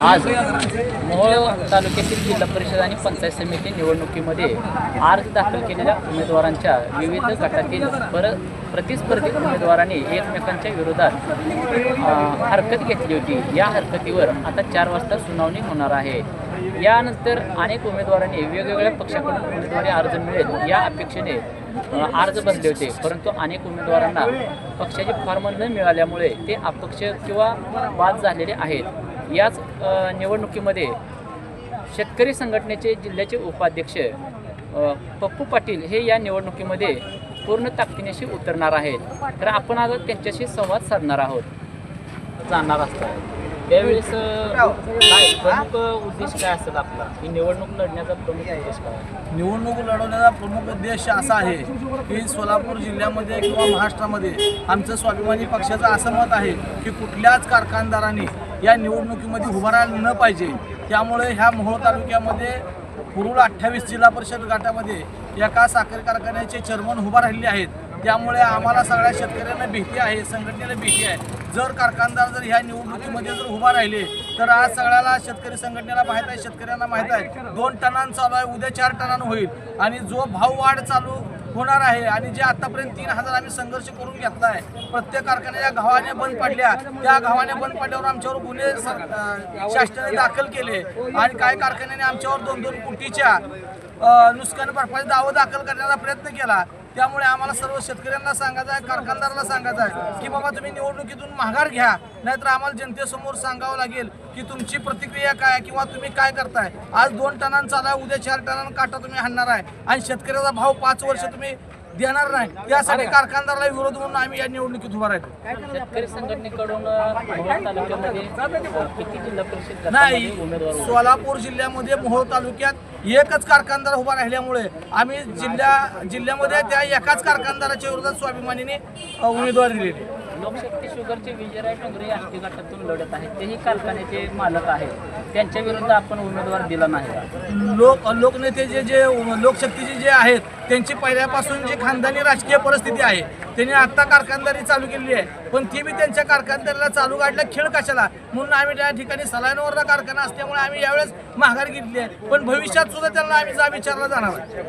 आज मोहोळ तालुक्यातील जिल्हा परिषद आणि पंचायत समिती निवडणुकीमध्ये अर्ज दाखल केलेल्या उमेदवारांच्या विविध गटातील पर प्रतिस्पर्धी उमेदवारांनी एकमेकांच्या विरोधात हरकत घेतली होती. या हरकतीवर आता चार वाजता सुनावणी होणार आहे. यानंतर अनेक उमेदवारांनी वेगवेगळ्या पक्षाकडून उमेदवारी अर्ज मिळेल या अपेक्षेने अर्ज भरले होते. परंतु अनेक उमेदवारांना पक्षाचे फॉर्म न मिळाल्यामुळे ते अपक्ष किंवा बाद झालेले आहेत. याच निवडणुकीमध्ये शेतकरी संघटनेचे जिल्ह्याचे उपाध्यक्ष पप्पू पाटील हे या निवडणुकीमध्ये पूर्ण ताकदीनेशी उतरणार आहेत. तर आपण आज त्यांच्याशी संवाद साधणार आहोत. जाणार असतात. त्यावेळेस काय प्रमुख उद्देश काय असेल आपला? ही निवडणूक लढण्याचा प्रमुख उद्देश काय? निवडणूक लढवण्याचा प्रमुख उद्देश असा आहे की सोलापूर जिल्ह्यामध्ये किंवा महाराष्ट्रामध्ये आमचं स्वाभिमानी पक्षाचं असं मत आहे की कुठल्याच कारखानदारांनी या निवडणुकीमध्ये उभं राहायला न पाहिजे. त्यामुळे ह्या मोहोळ तालुक्यामध्ये कुरुळ अठ्ठावीस जिल्हा परिषद गटामध्ये एका साखर कारखान्याचे चेअरमन उभा राहिलेले आहेत. त्यामुळे आम्हाला सगळ्या शेतकऱ्यांना भीती आहे संघटनेला भीती आहे. जर कारखानदार जर ह्या निवडणुकीमध्ये जर उभा राहिले तर आज सगळ्याला शेतकरी संघटनेला माहीत आहे शेतकऱ्यांना माहीत आहे. दोन टनांनं चालू आहे उद्या चार टनानं होईल. आणि जो भाव वाढ चालू होणार आहे आणि जे आतापर्यंत तीन हजार आम्ही संघर्ष करून घेतला आहे प्रत्येक कारखान्याच्या गावाने बंद पडल्या. त्या गावाने बंद पडल्यावर आमच्यावर गुन्हे शासनाने दाखल केले. आणि काही कारखान्याने आमच्यावर दोन दोन कोटीच्या नुकसान भरपाई दावा दाखल करण्याचा प्रयत्न केला. त्यामुळे आम्हाला सर्व शेतकऱ्यांना सांगायचं आहे कारखानदाराला सांगायचं आहे की बाबा तुम्ही निवडणुकीतून माघार घ्या. नाहीतर आम्हाला जनतेसमोर सांगावं लागेल की तुमची प्रतिक्रिया काय आहे किंवा तुम्ही काय करताय. आज दोन टनांचा आला उद्या चार टनांना काटा तुम्ही हाणणार आहे. आणि शेतकऱ्याचा भाव पाच वर्ष तुम्ही देणार नाही. त्यासाठी कारखानदाराला विरोध म्हणून आम्ही या निवडणुकीत उभा राहतो. शेतकरी संघटनेकडून नाही? सोलापूर जिल्ह्यामध्ये मोहोळ तालुक्यात एकच कारखानदार उभा राहिल्यामुळे आम्ही जिल्ह्या जिल्ह्यामध्ये त्या एकाच कारखानदाराच्या विरोधात स्वाभिमानीने उमेदवारी दिलेली. लोकशक्ती शुगरचे विजयराय टोंगरे आष्टी गटातून लढत आहेत तेही कारखान्याचे मालक आहेत त्यांच्या विरुद्ध आपण उमेदवार दिला नाही? लोक लोकनेते जे जे लोकशक्तीचे जे आहेत त्यांची पहिल्यापासून जी खानदानी राजकीय परिस्थिती आहे त्यांनी आत्ता कारखानदारी चालू केलेली आहे. पण ती बी त्यांच्या कारखानदारीला चालू काढला खेळ कशाला? म्हणून आम्ही त्या ठिकाणी सलाईनवरला कारखाना असल्यामुळे आम्ही यावेळेस माघार घेतली आहे. पण भविष्यात सुद्धा त्यांना आम्ही जा विचारला जाणार आहे.